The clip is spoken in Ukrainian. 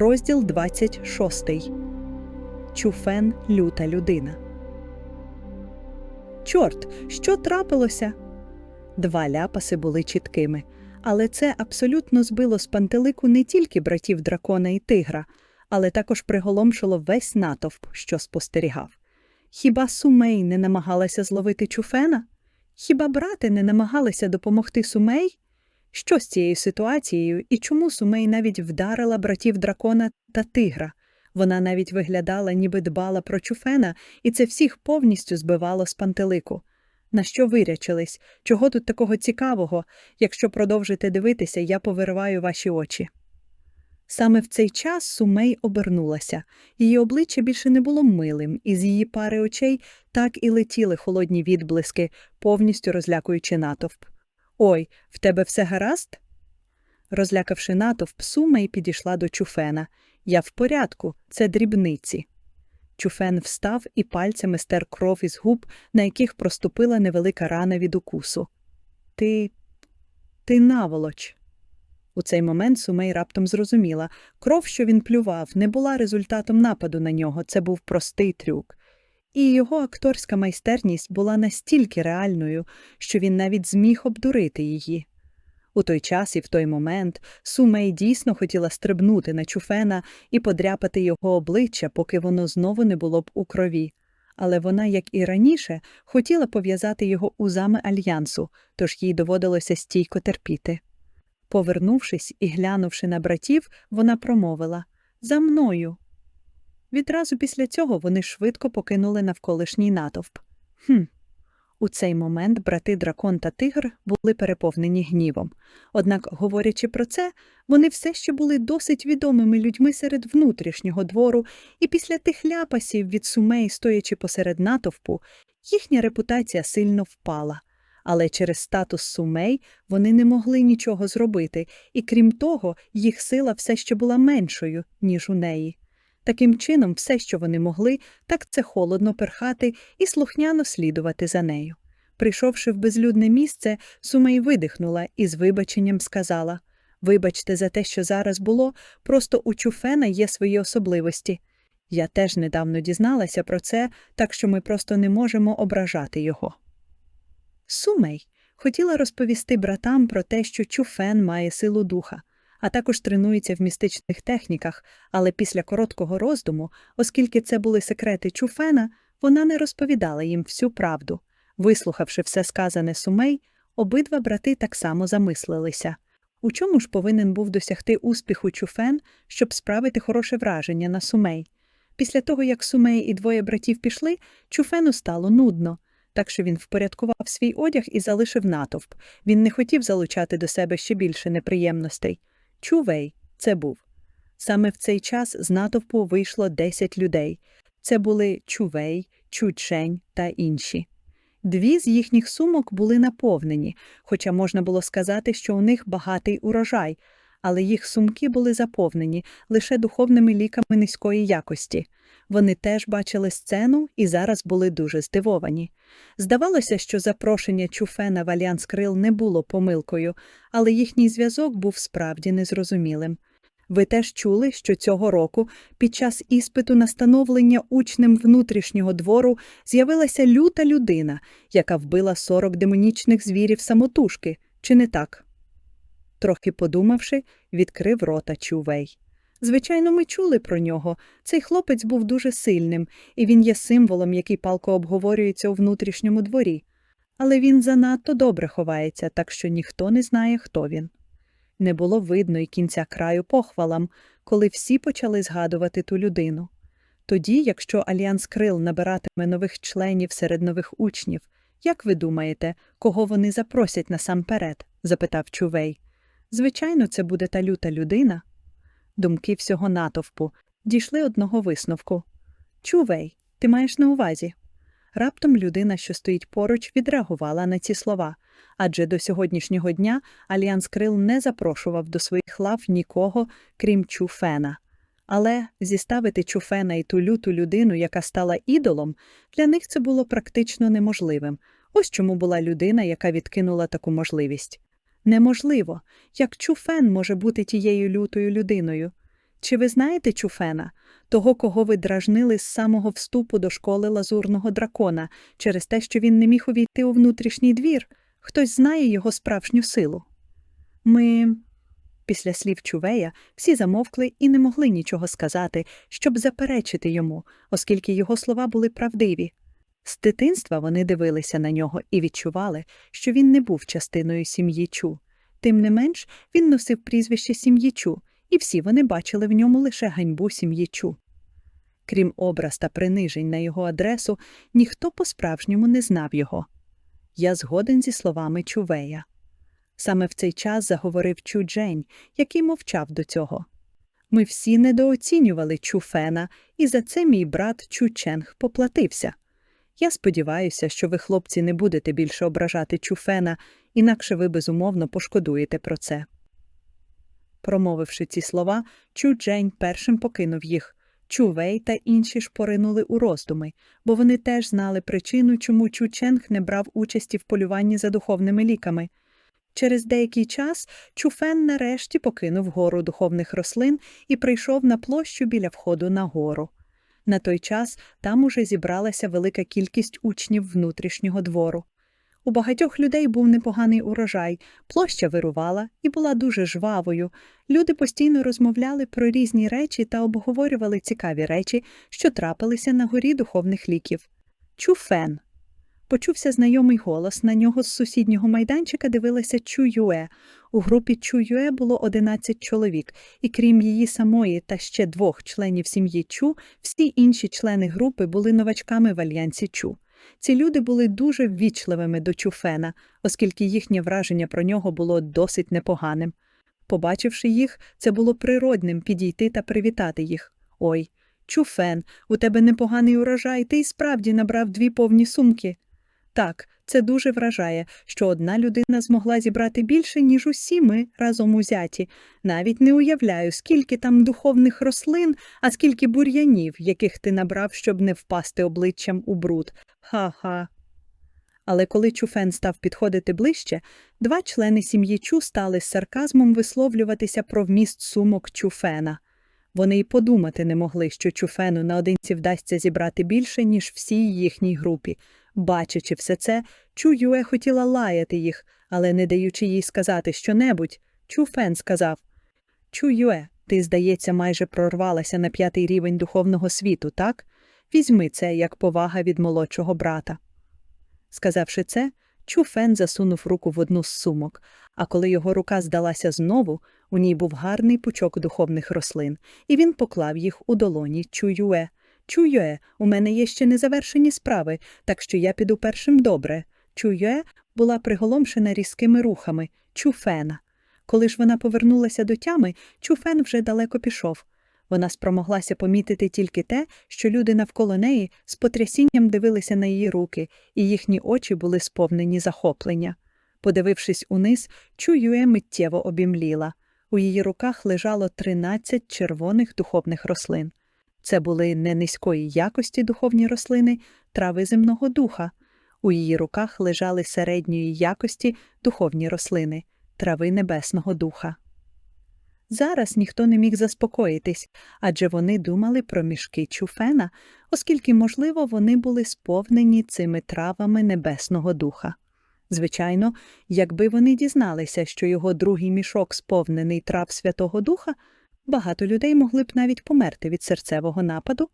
Розділ 26. Чуфен люта людина. Чорт, що трапилося? Два ляпаси були чіткими, але це абсолютно збило з пантелику не тільки братів дракона і тигра, але також приголомшило весь натовп, що спостерігав. Хіба Сумей не намагалася зловити чуфена? Хіба брати не намагалися допомогти Сумей? Що з цією ситуацією і чому Сумей навіть вдарила братів дракона та тигра? Вона навіть виглядала, ніби дбала про чуфена, і це всіх повністю збивало з пантелику. На що вирячились? Чого тут такого цікавого? Якщо продовжите дивитися, я повириваю ваші очі. Саме в цей час Сумей обернулася. Її обличчя більше не було милим, і з її пари очей так і летіли холодні відблиски, повністю розлякуючи натовп. Ой, в тебе все гаразд? Розлякавши натовп, Сумей підійшла до Чуфена. Я в порядку, це дрібниці. Чуфен встав і пальцями стер кров із губ, на яких проступила невелика рана від укусу. Ти. ти наволоч. У цей момент Сумей раптом зрозуміла кров, що він плював, не була результатом нападу на нього, це був простий трюк. І його акторська майстерність була настільки реальною, що він навіть зміг обдурити її. У той час і в той момент Сумей дійсно хотіла стрибнути на чуфена і подряпати його обличчя, поки воно знову не було б у крові. Але вона, як і раніше, хотіла пов'язати його узами альянсу, тож їй доводилося стійко терпіти. Повернувшись і глянувши на братів, вона промовила За мною. Відразу після цього вони швидко покинули навколишній натовп. Хм. У цей момент брати дракон та тигр були переповнені гнівом. Однак, говорячи про це, вони все ще були досить відомими людьми серед внутрішнього двору, і після тих ляпасів від сумей, стоячи посеред натовпу, їхня репутація сильно впала. Але через статус сумей вони не могли нічого зробити, і крім того, їх сила все ще була меншою, ніж у неї. Таким чином, все, що вони могли, так це холодно перхати і слухняно слідувати за нею. Прийшовши в безлюдне місце, Сумей видихнула і з вибаченням сказала Вибачте за те, що зараз було, просто у Чуфена є свої особливості. Я теж недавно дізналася про це, так що ми просто не можемо ображати його. Сумей хотіла розповісти братам про те, що Чуфен має силу духа, а також тренується в містичних техніках, але після короткого роздуму, оскільки це були секрети Чуфена, вона не розповідала їм всю правду. Вислухавши все сказане Сумей, обидва брати так само замислилися. У чому ж повинен був досягти успіху Чуфен, щоб справити хороше враження на Сумей? Після того, як Сумей і двоє братів пішли, Чуфену стало нудно, так що він впорядкував свій одяг і залишив натовп. Він не хотів залучати до себе ще більше неприємностей. Чувей це був. Саме в цей час з натовпу вийшло 10 людей. Це були Чувей, Чучень та інші. Дві з їхніх сумок були наповнені, хоча можна було сказати, що у них багатий урожай, але їх сумки були заповнені лише духовними ліками низької якості. Вони теж бачили сцену і зараз були дуже здивовані. Здавалося, що запрошення Чуфена в Альянс Крил не було помилкою, але їхній зв'язок був справді незрозумілим. Ви теж чули, що цього року під час іспиту на становлення учнем внутрішнього двору з'явилася люта людина, яка вбила 40 демонічних звірів самотужки, чи не так? Трохи подумавши, відкрив рота Чувей. Звичайно, ми чули про нього. Цей хлопець був дуже сильним, і він є символом, який палко обговорюється у внутрішньому дворі. Але він занадто добре ховається, так що ніхто не знає, хто він. Не було видно й кінця краю похвалам, коли всі почали згадувати ту людину. Тоді, якщо Альянс Крил набиратиме нових членів серед нових учнів, як ви думаєте, кого вони запросять насамперед? запитав Чувей. Звичайно, це буде та люта людина. Думки всього натовпу дійшли одного висновку. Чувей, ти маєш на увазі. Раптом людина, що стоїть поруч, відреагувала на ці слова, адже до сьогоднішнього дня Альянс Крил не запрошував до своїх лав нікого, крім Чуфена. Але зіставити Чуфена і ту люту людину, яка стала ідолом, для них це було практично неможливим. Ось чому була людина, яка відкинула таку можливість. Неможливо, як Чуфен може бути тією лютою людиною. Чи ви знаєте Чуфена, того, кого ви дражнили з самого вступу до школи лазурного дракона, через те, що він не міг увійти у внутрішній двір? Хтось знає його справжню силу? Ми. Після слів Чувея всі замовкли і не могли нічого сказати, щоб заперечити йому, оскільки його слова були правдиві. З дитинства вони дивилися на нього і відчували, що він не був частиною сім'ї Чу. Тим не менш, він носив прізвище сім'ї Чу, і всі вони бачили в ньому лише ганьбу сім'ї Чу. Крім образ та принижень на його адресу, ніхто по-справжньому не знав його. Я згоден зі словами Чувея. Саме в цей час заговорив Чу Джень, який мовчав до цього. Ми всі недооцінювали Чу Фена, і за це мій брат Чу Ченг поплатився. Я сподіваюся, що ви, хлопці, не будете більше ображати Чу Фена, інакше ви безумовно пошкодуєте про це. Промовивши ці слова, Чу Джень першим покинув їх. Чу Вей та інші ж поринули у роздуми, бо вони теж знали причину, чому Чу Ченг не брав участі в полюванні за духовними ліками. Через деякий час Чуфен нарешті покинув гору духовних рослин і прийшов на площу біля входу на гору. На той час там уже зібралася велика кількість учнів внутрішнього двору. У багатьох людей був непоганий урожай, площа вирувала і була дуже жвавою. Люди постійно розмовляли про різні речі та обговорювали цікаві речі, що трапилися на горі духовних ліків. Чуфен. Почувся знайомий голос, на нього з сусіднього майданчика дивилася Чу Юе. У групі Чу Юе було 11 чоловік, і крім її самої та ще двох членів сім'ї Чу, всі інші члени групи були новачками в альянсі Чу. Ці люди були дуже ввічливими до Чуфена, оскільки їхнє враження про нього було досить непоганим. Побачивши їх, це було природним підійти та привітати їх. Ой, Чуфен, у тебе непоганий урожай, ти й справді набрав дві повні сумки. Так, це дуже вражає, що одна людина змогла зібрати більше, ніж усі ми разом узяті. Навіть не уявляю, скільки там духовних рослин, а скільки бур'янів, яких ти набрав, щоб не впасти обличчям у бруд. Ха-ха. Але коли Чуфен став підходити ближче, два члени сім'ї Чу стали з сарказмом висловлюватися про вміст сумок Чуфена. Вони й подумати не могли, що Чуфену наодинці вдасться зібрати більше, ніж всій їхній групі. Бачачи все це, Чу Юе хотіла лаяти їх, але не даючи їй сказати щонебудь, Чу Фен сказав Чу Юе, ти, здається, майже прорвалася на п'ятий рівень духовного світу, так? Візьми це як повага від молодшого брата. Сказавши це, Чу Фен засунув руку в одну з сумок, а коли його рука здалася знову, у ній був гарний пучок духовних рослин, і він поклав їх у долоні Чу Юе. Чуюе, у мене є ще незавершені справи, так що я піду першим добре. Чуюе була приголомшена різкими рухами Чуфена. Коли ж вона повернулася до тями, Чуфен вже далеко пішов. Вона спромоглася помітити тільки те, що люди навколо неї з потрясінням дивилися на її руки, і їхні очі були сповнені захоплення. Подивившись униз, Чуюе миттєво обімліла. У її руках лежало 13 червоних духовних рослин. Це були не низької якості духовні рослини, трави земного духа. У її руках лежали середньої якості духовні рослини, трави небесного духа. Зараз ніхто не міг заспокоїтись, адже вони думали про мішки чуфена, оскільки, можливо, вони були сповнені цими травами небесного духа. Звичайно, якби вони дізналися, що його другий мішок сповнений трав Святого Духа, Багато людей могли б навіть померти від серцевого нападу